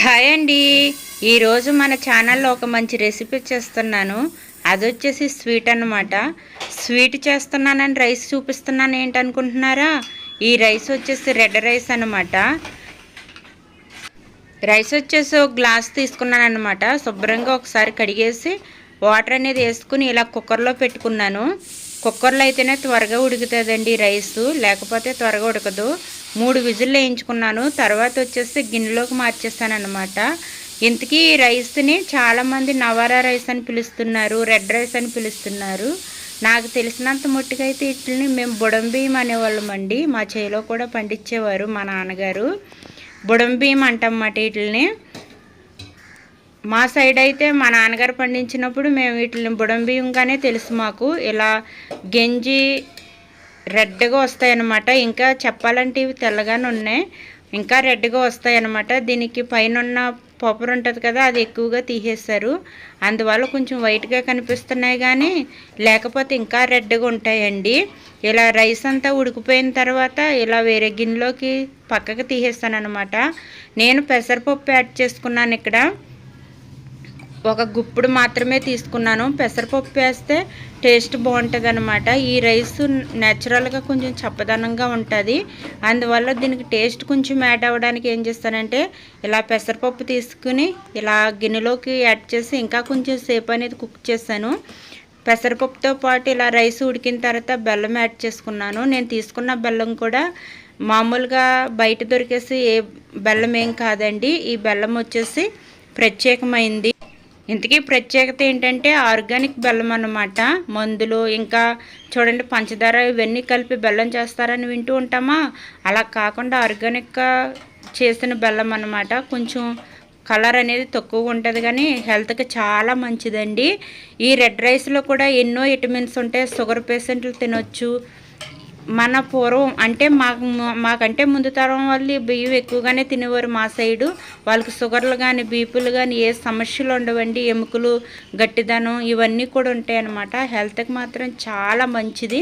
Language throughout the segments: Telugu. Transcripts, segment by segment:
హాయ్ అండి. ఈరోజు మన ఛానల్లో ఒక మంచి రెసిపీ చేస్తున్నాను. అది వచ్చేసి స్వీట్ అన్నమాట. స్వీట్ చేస్తున్నానని రైస్ చూపిస్తున్నాను ఏంటనుకుంటున్నారా? ఈ రైస్ వచ్చేసి రెడ్ రైస్ అన్నమాట. రైస్ వచ్చేసి ఒక గ్లాస్ తీసుకున్నాను అనమాట శుభ్రంగా ఒకసారి కడిగేసి వాటర్ అనేది వేసుకుని ఇలా కుక్కర్లో పెట్టుకున్నాను. కుక్కర్లో అయితేనే త్వరగా ఉడుకుతుందండి రైస్. లేకపోతే త్వరగా ఉడకదు. మూడు విజిల్లు వేయించుకున్నాను. తర్వాత వచ్చేసి గిన్నెలోకి మార్చేస్తాను అనమాట ఇంతకీ ఈ రైస్ని చాలామంది నవారా రైస్ అని పిలుస్తున్నారు రెడ్ రైస్ అని పిలుస్తున్నారు. నాకు తెలిసినంత మట్టుకైతే వీటిని మేము బుడంబియ్యం అనేవాళ్ళం అండి. మా చేలో కూడా పండించేవారు మా నాన్నగారు. బుడంబియ్యం అంటమాట వీటిని మా సైడ్ అయితే మా నాన్నగారు పండించినప్పుడు మేము వీటిని బుడంబియ్యంగానే తెలుసు మాకు. ఇలా గెంజి రెడ్గా వస్తాయన్నమాట. ఇంకా చెప్పాలంటే ఇవి తెల్లగానే ఉన్నాయి. ఇంకా రెడ్గా వస్తాయన్నమాట. దీనికి పైన ఉన్న పొపర్ ఉంటుంది కదా అది ఎక్కువగా తీసేస్తారు. అందువల్ల కొంచెం వైట్గా కనిపిస్తున్నాయి కానీ లేకపోతే ఇంకా రెడ్గా ఉంటాయండి. ఇలా రైస్ అంతా ఉడికిపోయిన తర్వాత ఇలా వేరే గిన్నెలోకి పక్కకు తీసేస్తాను అనమాట నేను పెసరపప్పు యాడ్ చేసుకున్నాను ఇక్కడ. ఒక గుప్పుడు మాత్రమే తీసుకున్నాను. పెసరపప్పు వేస్తే టేస్ట్ బాగుంటుంది అనమాట ఈ రైస్ న్యాచురల్గా కొంచెం చప్పదనంగా ఉంటుంది. అందువల్ల దీనికి టేస్ట్ కొంచెం యాడ్ అవ్వడానికి ఏం చేస్తానంటే ఇలా పెసరపప్పు తీసుకుని ఇలా గిన్నెలోకి యాడ్ చేసి ఇంకా కొంచెం సేపు అనేది కుక్ చేశాను. పెసరపప్పుతో పాటు ఇలా రైస్ ఉడికిన తర్వాత బెల్లం యాడ్ చేసుకున్నాను. నేను తీసుకున్న బెల్లం కూడా మామూలుగా బయట దొరికేసి ఏ బెల్లం ఏం కాదండి. ఈ బెల్లం వచ్చేసి ప్రత్యేకమైంది. ఇంతకీ ప్రత్యేకత ఏంటంటే ఆర్గానిక్ బెల్లం అన్నమాట. మందులు ఇంకా చూడండి పంచదార ఇవన్నీ కలిపి బెల్లం చేస్తారని వింటూ ఉంటామా? అలా కాకుండా ఆర్గానిక్గా చేసిన బెల్లం అన్నమాట. కొంచెం కలర్ అనేది తక్కువగా ఉంటుంది కానీ హెల్త్కి చాలా మంచిదండి. ఈ రెడ్ రైస్లో కూడా ఎన్నో విటమిన్స్ ఉంటాయి. షుగర్ పేషెంట్లు తినొచ్చు. మన పూర్వం అంటే మాకు మాకంటే ముందు తరం వాళ్ళు బియ్యం ఎక్కువగానే తినేవారు మా సైడు. వాళ్ళకి షుగర్లు కానీ బీపీలు కానీ ఏ సమస్యలు ఉండవండి. ఎముకలు గట్టిదనం ఇవన్నీ కూడా ఉంటాయి అన్నమాట హెల్త్కి మాత్రం చాలా మంచిది.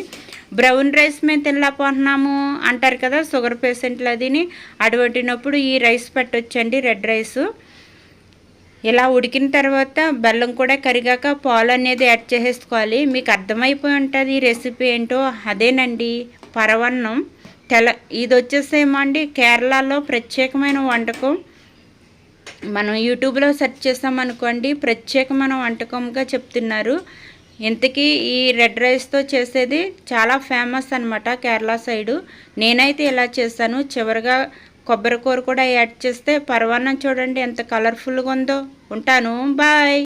బ్రౌన్ రైస్ మేము తినలేకపోతున్నాము అంటారు కదా షుగర్ పేషెంట్లు అదిని అటువంటినప్పుడు ఈ రైస్ పెట్టొచ్చండి రెడ్ రైస్. ఇలా ఉడికిన తర్వాత బెల్లం కూడా కరిగాక పాలు అనేది యాడ్ చేసేసుకోవాలి. మీకు అర్థమైపోయి ఉంటుంది ఈ రెసిపీ ఏంటో? అదేనండి. పరవన్నం. తెల ఇది వచ్చేసేమో అండి కేరళలో ప్రత్యేకమైన వంటకం. మనం యూట్యూబ్లో సెర్చ్ చేసామనుకోండి ప్రత్యేకమైన వంటకంగా చెప్తున్నారు. ఇంతకీ ఈ రెడ్ రైస్తో చేసేది చాలా ఫేమస్ అనమాట కేరళ సైడు. నేనైతే ఇలా చేశాను. చివరిగా కొబ్బరి కూర కూడా యాడ్ చేస్తే పరవాన్నం చూడండి ఎంత కలర్ఫుల్గా ఉందో. ఉంటాను. బాయ్